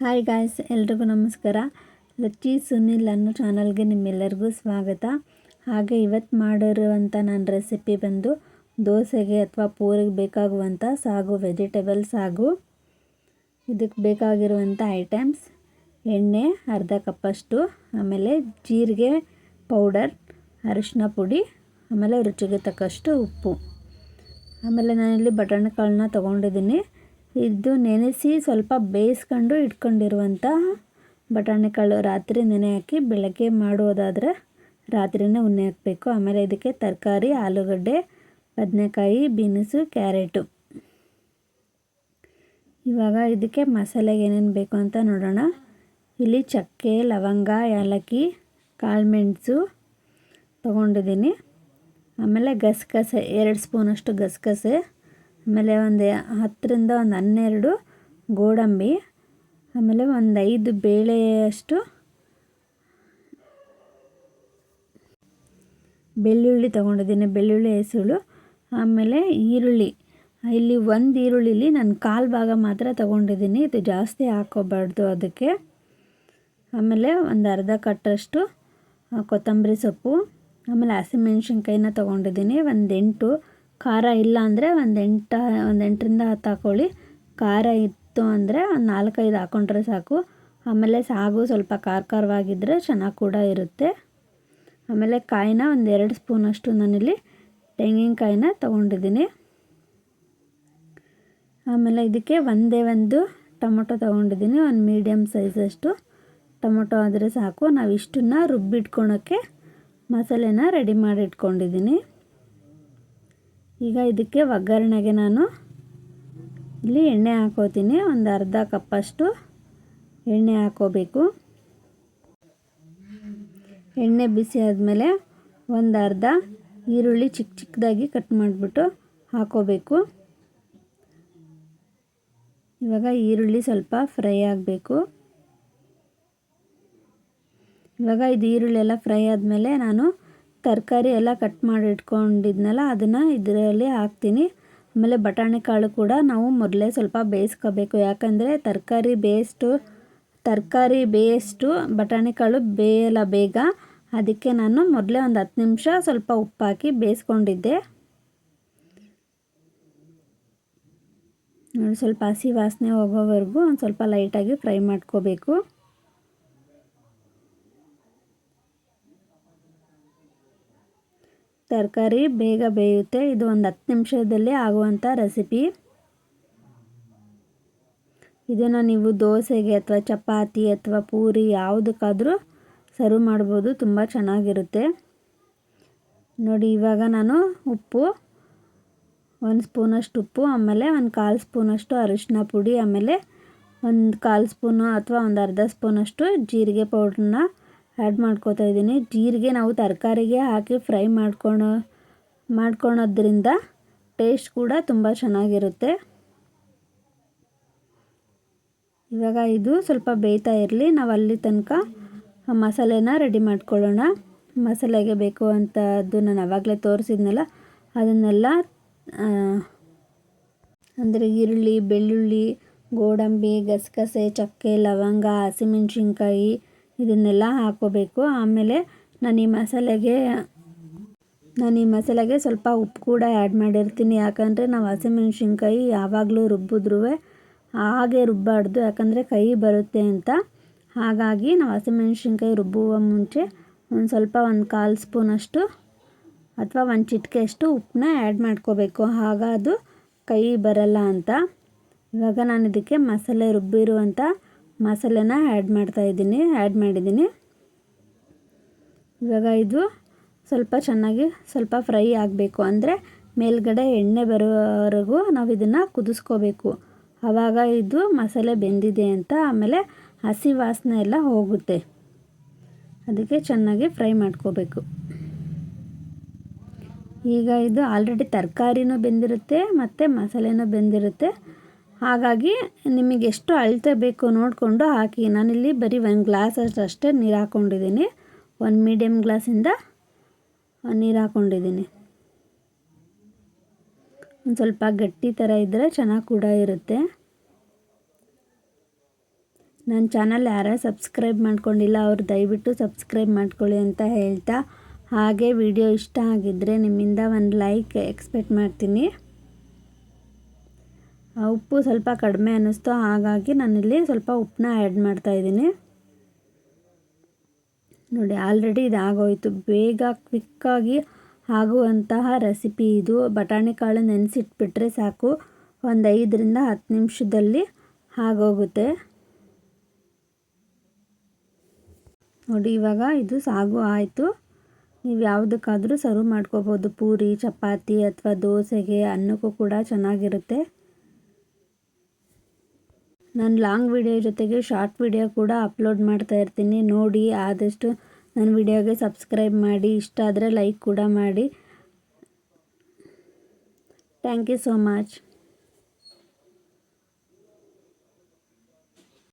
Hi guys ಎಲ್ರಿಗೂ ನಮಸ್ಕಾರ. ಲಚ್ಚಿ ಸುನಿಲ್ ಅನ್ನೋ ಚಾನಲ್ಗೆ ನಿಮ್ಮೆಲ್ಲರಿಗೂ ಸ್ವಾಗತ. ಹಾಗೆ ಇವತ್ತು ಮಾಡಿರುವಂಥ ನನ್ನ ರೆಸಿಪಿ ಬಂದು ದೋಸೆಗೆ ಅಥವಾ ಪೂರಿಗೆ ಬೇಕಾಗುವಂಥ ಸಾಗು ವೆಜಿಟೇಬಲ್ ಸಾಗು. ಇದಕ್ಕೆ ಬೇಕಾಗಿರುವಂಥ ಐಟಮ್ಸ್ ಎಣ್ಣೆ, ಅರ್ಧ ಕಪ್ಪಷ್ಟು, ಆಮೇಲೆ ಜೀರಿಗೆ ಪೌಡರ್ ಅರಿಶಿನ ಪುಡಿ, ಆಮೇಲೆ ರುಚಿಗೆ ತಕ್ಕಷ್ಟು ಉಪ್ಪು. ಆಮೇಲೆ ನಾನಿಲ್ಲಿ ಬಟಾಣಿ ಕಾಳನ್ನ ತೊಗೊಂಡಿದ್ದೀನಿ. ಇದು ನೆನೆಸಿ ಸ್ವಲ್ಪ ಬೇಯಿಸ್ಕೊಂಡು ಇಟ್ಕೊಂಡಿರುವಂಥ ಬಟಾಣಿ ಕಾಳು ರಾತ್ರಿ ನೆನೆ ಹಾಕಿ ಬೆಳಗ್ಗೆ ಮಾಡೋದಾದರೆ ರಾತ್ರಿನೇ ಉಣ್ಣೆ ಹಾಕಬೇಕು. ಆಮೇಲೆ ಇದಕ್ಕೆ ತರಕಾರಿ, ಆಲೂಗಡ್ಡೆ, ಬದನೆಕಾಯಿ, ಬೀನ್ಸು, ಕ್ಯಾರೆಟು. ಇವಾಗ ಇದಕ್ಕೆ ಮಸಾಲೆಗೆ ಏನೇನು ಬೇಕು ಅಂತ ನೋಡೋಣ. ಇಲ್ಲಿ ಚಕ್ಕೆ, ಲವಂಗ ಏಲಕ್ಕಿ ಕಾಳುಮೆಣಸು ತೊಗೊಂಡಿದ್ದೀನಿ. ಆಮೇಲೆ ಗಸಗಸೆ, ಎರಡು ಸ್ಪೂನಷ್ಟು ಗಸಗಸೆ. ಆಮೇಲೆ ಒಂದು ಹತ್ತರಿಂದ ಒಂದು ಹನ್ನೆರಡು ಗೋಡಂಬಿ, ಆಮೇಲೆ ಒಂದು ಐದು ಬೇಳೆಯಷ್ಟು ಬೆಳ್ಳುಳ್ಳಿ ತೊಗೊಂಡಿದ್ದೀನಿ, ಬೆಳ್ಳುಳ್ಳಿ ಹೆಸಳು, ಆಮೇಲೆ ಈರುಳ್ಳಿ. ಇಲ್ಲಿ ಒಂದು ಈರುಳ್ಳಿಲಿ ನಾನು ಕಾಲು ಭಾಗ ಮಾತ್ರ ತೊಗೊಂಡಿದ್ದೀನಿ, ಇದು ಜಾಸ್ತಿ ಹಾಕೋಬಾರ್ದು ಅದಕ್ಕೆ. ಆಮೇಲೆ ಒಂದು ಅರ್ಧ ಕಟ್ಟಷ್ಟು ಕೊತ್ತಂಬರಿ ಸೊಪ್ಪು, ಆಮೇಲೆ ಹಸಿಮೆಣ್ಸಿನ್ಕಾಯಿನ ತೊಗೊಂಡಿದ್ದೀನಿ, ಒಂದು ಎಂಟು ಖಾರ ಇಲ್ಲ ಅಂದರೆ ಒಂದು ಎಂಟು, ಒಂದು ಎಂಟರಿಂದ ಹತ್ತು ಹಾಕ್ಕೊಳ್ಳಿ ಖಾರ ಇತ್ತು ಅಂದರೆ ಒಂದು ನಾಲ್ಕೈದು ಹಾಕ್ಕೊಂಡ್ರೆ ಸಾಕು. ಆಮೇಲೆ ಸಾಗು ಸ್ವಲ್ಪ ಖಾರ ಖಾರವಾಗಿದ್ದರೆ ಚೆನ್ನಾಗಿ ಕೂಡ ಇರುತ್ತೆ. ಆಮೇಲೆ ಕಾಯಿನ ಒಂದು ಎರಡು ಸ್ಪೂನಷ್ಟು ನಾನಿಲ್ಲಿ ತೆಂಗಿನಕಾಯಿನ ತೊಗೊಂಡಿದ್ದೀನಿ. ಆಮೇಲೆ ಇದಕ್ಕೆ ಒಂದೇ ಒಂದು ಟೊಮೊಟೊ ತೊಗೊಂಡಿದ್ದೀನಿ, ಒಂದು ಮೀಡಿಯಮ್ ಸೈಜಷ್ಟು ಟೊಮೊಟೊ ಆದರೆ ಸಾಕು. ನಾವು ಇಷ್ಟನ್ನು ರುಬ್ಬಿಟ್ಕೊಳೋಕ್ಕೆ ಮಸಾಲೆನ ರೆಡಿ ಮಾಡಿ ಇಟ್ಕೊಂಡಿದ್ದೀನಿ ಈಗ ಇದಕ್ಕೆ ಒಗ್ಗರಣೆಗೆ ನಾನು ಇಲ್ಲಿ ಎಣ್ಣೆ ಹಾಕೋತೀನಿ. ಒಂದು ಅರ್ಧ ಕಪ್ಪಷ್ಟು ಎಣ್ಣೆ ಹಾಕೋಬೇಕು. ಎಣ್ಣೆ ಬಿಸಿ ಆದಮೇಲೆ ಒಂದು ಅರ್ಧ ಈರುಳ್ಳಿ ಚಿಕ್ಕ ಚಿಕ್ಕದಾಗಿ ಕಟ್ ಮಾಡಿಬಿಟ್ಟು ಹಾಕೋಬೇಕು. ಇವಾಗ ಈರುಳ್ಳಿ ಸ್ವಲ್ಪ ಫ್ರೈ ಆಗಬೇಕು. ಇವಾಗ ಇದು ಈರುಳ್ಳಿ ಎಲ್ಲ ಫ್ರೈ ಆದಮೇಲೆ ನಾನು ತರಕಾರಿ ಎಲ್ಲ ಕಟ್ ಮಾಡಿ ಇಟ್ಕೊಂಡಿದ್ನಲ್ಲ, ಅದನ್ನು ಇದರಲ್ಲಿ ಹಾಕ್ತೀನಿ. ಆಮೇಲೆ ಬಟಾಣಿ ಕಾಳು ಕೂಡ ನಾವು ಮೊದಲೇ ಸ್ವಲ್ಪ ಬೇಯಿಸ್ಕೋಬೇಕು. ಯಾಕಂದರೆ ತರಕಾರಿ ಬೇಯಿಸ್ಟು ತರಕಾರಿ ಬೇಯಿಸ್ಟು ಬಟಾಣಿ ಕಾಳು ಬೇಯಲ್ಲ ಬೇಗ. ಅದಕ್ಕೆ ನಾನು ಮೊದಲೇ ಒಂದು ಹತ್ತು ನಿಮಿಷ ಸ್ವಲ್ಪ ಉಪ್ಪಾಕಿ ಬೇಯಿಸ್ಕೊಂಡಿದ್ದೆ. ನೋಡಿ, ಸ್ವಲ್ಪ ಹಸಿ ವಾಸನೆ ಹೋಗೋವರೆಗೂ ಒಂದು ಸ್ವಲ್ಪ ಲೈಟಾಗಿ ಫ್ರೈ ಮಾಡ್ಕೋಬೇಕು. ತರಕಾರಿ ಬೇಗ ಬೇಯುತ್ತೆ. ಇದು ಒಂದು ಹತ್ತು ನಿಮಿಷದಲ್ಲಿ ಆಗುವಂಥ ರೆಸಿಪಿ ಇದನ್ನು ನೀವು ದೋಸೆಗೆ ಅಥವಾ ಚಪಾತಿ ಅಥವಾ ಪೂರಿ ಯಾವುದಕ್ಕಾದರೂ ಸರ್ವ್ ಮಾಡ್ಬೋದು. ತುಂಬ ಚೆನ್ನಾಗಿರುತ್ತೆ. ನೋಡಿ, ಇವಾಗ ನಾನು ಉಪ್ಪು, ಒಂದು ಸ್ಪೂನಷ್ಟು ಉಪ್ಪು, ಆಮೇಲೆ ಒಂದು ಕಾಲು ಸ್ಪೂನಷ್ಟು ಅರಿಶಿನ ಪುಡಿ, ಆಮೇಲೆ ಒಂದು ಕಾಲು ಸ್ಪೂನು ಅಥವಾ ಒಂದು ಅರ್ಧ ಸ್ಪೂನಷ್ಟು ಜೀರಿಗೆ ಪೌಡ್ರನ್ನ ಆ್ಯಡ್ ಮಾಡ್ಕೋತಾ ಇದ್ದೀನಿ. ಜೀರಿಗೆ ನಾವು ತರಕಾರಿಗೆ ಹಾಕಿ ಫ್ರೈ ಮಾಡ್ಕೊಳೋ ಮಾಡ್ಕೊಳೋದ್ರಿಂದ ಟೇಸ್ಟ್ ಕೂಡ ತುಂಬ ಚೆನ್ನಾಗಿರುತ್ತೆ. ಇವಾಗ ಇದು ಸ್ವಲ್ಪ ಬೇಯ್ತಾ ಇರಲಿ. ನಾವು ಅಲ್ಲಿ ತನಕ ಮಸಾಲೆನ ರೆಡಿ ಮಾಡ್ಕೊಳ್ಳೋಣ. ಮಸಾಲೆಗೆ ಬೇಕು ಅಂತದ್ದು ನಾನು ಆವಾಗಲೇ ತೋರಿಸಿದ್ನಲ್ಲ, ಅದನ್ನೆಲ್ಲ ಅಂದರೆ ಈರುಳ್ಳಿ, ಬೆಳ್ಳುಳ್ಳಿ, ಗೋಡಂಬಿ, ಗಸಗಸೆ, ಚಕ್ಕೆ, ಲವಂಗ, ಹಸಿಮೆಣ್ಸಿನ್ಕಾಯಿ ಇದನ್ನೆಲ್ಲ ಹಾಕೋಬೇಕು. ಆಮೇಲೆ ನಾನು ಈ ಮಸಾಲೆಗೆ, ನಾನು ಈ ಮಸಾಲೆಗೆ ಸ್ವಲ್ಪ ಉಪ್ಪು ಕೂಡ ಆ್ಯಡ್ ಮಾಡಿರ್ತೀನಿ. ಯಾಕಂದರೆ ನಾವು ಹಸಿಮೆಣ್ಸಿನ್ಕಾಯಿ ಯಾವಾಗಲೂ ರುಬ್ಬಿದ್ರೂ ಹಾಗೆ ರುಬ್ಬಾರ್ದು ಯಾಕಂದರೆ ಕೈ ಬರುತ್ತೆ ಅಂತ. ಹಾಗಾಗಿ ನಾವು ಹಸಿಮೆಣ್ಸಿನ್ಕಾಯಿ ರುಬ್ಬುವ ಮುಂಚೆ ಒಂದು ಸ್ವಲ್ಪ ಒಂದು ಕಾಲು ಸ್ಪೂನಷ್ಟು ಅಥವಾ ಒಂದು ಚಿಟಿಕೆಯಷ್ಟು ಉಪ್ಪನ್ನ ಆ್ಯಡ್ ಮಾಡ್ಕೋಬೇಕು. ಆಗ ಅದು ಕೈ ಬರಲ್ಲ ಅಂತ. ಇವಾಗ ನಾನು ಇದಕ್ಕೆ ಮಸಾಲೆ ರುಬ್ಬಿರುವಂಥ ಮಸಾಲೆನ ಆ್ಯಡ್ ಮಾಡ್ತಾಯಿದ್ದೀನಿ ಆ್ಯಡ್ ಮಾಡಿದ್ದೀನಿ. ಇವಾಗ ಇದು ಸ್ವಲ್ಪ ಚೆನ್ನಾಗಿ ಸ್ವಲ್ಪ ಫ್ರೈ ಆಗಬೇಕು. ಅಂದರೆ ಮೇಲ್ಗಡೆ ಎಣ್ಣೆ ಬರೋವರೆಗೂ ನಾವು ಇದನ್ನು ಕುದಿಸ್ಕೋಬೇಕು. ಆವಾಗ ಇದು ಮಸಾಲೆ ಬೆಂದಿದೆ ಅಂತ ಆಮೇಲೆ ಹಸಿ ವಾಸನೆ ಎಲ್ಲ ಹೋಗುತ್ತೆ. ಅದಕ್ಕೆ ಚೆನ್ನಾಗಿ ಫ್ರೈ ಮಾಡ್ಕೋಬೇಕು. ಈಗ ಇದು ಆಲ್ರೆಡಿ ತರಕಾರಿನೂ ಬೆಂದಿರುತ್ತೆ, ಮತ್ತು ಮಸಾಲೆನೂ ಬೆಂದಿರುತ್ತೆ. ಹಾಗಾಗಿ ನಿಮಗೆ ಎಷ್ಟು ಅಳತೆ ಬೇಕು ನೋಡಿಕೊಂಡು ಹಾಕಿ. ನಾನಿಲ್ಲಿ ಬರೀ ಒಂದು ಗ್ಲಾಸ್ ಅಷ್ಟೇ ನೀರು ಹಾಕ್ಕೊಂಡಿದ್ದೀನಿ. ಒಂದು ಮೀಡಿಯಮ್ ಗ್ಲಾಸಿಂದ ನೀರು ಹಾಕ್ಕೊಂಡಿದ್ದೀನಿ. ಒಂದು ಸ್ವಲ್ಪ ಗಟ್ಟಿ ಥರ ಇದ್ದರೆ ಚೆನ್ನಾಗಿ ಕೂಡ ಇರುತ್ತೆ. ನನ್ನ ಚಾನಲ್ ಯಾರು ಸಬ್ಸ್ಕ್ರೈಬ್ ಮಾಡ್ಕೊಂಡಿಲ್ಲ, ಅವರು ದಯವಿಟ್ಟು ಸಬ್ಸ್ಕ್ರೈಬ್ ಮಾಡ್ಕೊಳ್ಳಿ ಅಂತ ಹೇಳ್ತಾ. ಹಾಗೆ ವಿಡಿಯೋ ಇಷ್ಟ ಆಗಿದ್ದರೆ ನಿಮ್ಮಿಂದ ಒಂದು ಲೈಕ್ ಎಕ್ಸ್ಪೆಕ್ಟ್ ಮಾಡ್ತೀನಿ. ಉಪ್ಪು ಸ್ವಲ್ಪ ಕಡಿಮೆ ಅನ್ನಿಸ್ತು ಹಾಗಾಗಿ ನಾನಿಲ್ಲಿ ಸ್ವಲ್ಪ ಉಪ್ಪನ್ನ ಆ್ಯಡ್ ಮಾಡ್ತಾಯಿದ್ದೀನಿ ನೋಡಿ ಆಲ್ರೆಡಿ ಇದು ಆಗೋಯ್ತು ಬೇಗ ಕ್ವಿಕ್ಕಾಗಿ ಆಗುವಂತಹ ರೆಸಿಪಿ ಇದು. ಬಟಾಣಿ ಕಾಳು ನೆನೆಸಿಟ್ಬಿಟ್ರೆ ಸಾಕು. ಒಂದು ಐದರಿಂದ ಹತ್ತು ನಿಮಿಷದಲ್ಲಿ ಆಗೋಗುತ್ತೆ. ನೋಡಿ, ಇವಾಗ ಇದು ಸಾಗು ಆಯಿತು. ನೀವು ಯಾವುದಕ್ಕಾದರೂ ಸರ್ವ್ ಮಾಡ್ಕೋಬೋದು. ಪೂರಿ, ಚಪಾತಿ ಅಥವಾ ದೋಸೆಗೆ ಅನ್ನಕ್ಕೂ ಕೂಡ ಚೆನ್ನಾಗಿರುತ್ತೆ. ನಾನು ಲಾಂಗ್ ವಿಡಿಯೋ ಜೊತೆಗೆ ಶಾರ್ಟ್ ವಿಡಿಯೋ ಕೂಡ ಅಪ್ಲೋಡ್ ಮಾಡ್ತಾ ಇರ್ತೀನಿ. ನೋಡಿ, ಆದಷ್ಟು ನನ್ನ ವಿಡಿಯೋಗೆ ಸಬ್ಸ್ಕ್ರೈಬ್ ಮಾಡಿ, ಇಷ್ಟ ಆದರೆ ಲೈಕ್ ಕೂಡ ಮಾಡಿ. Thank you so much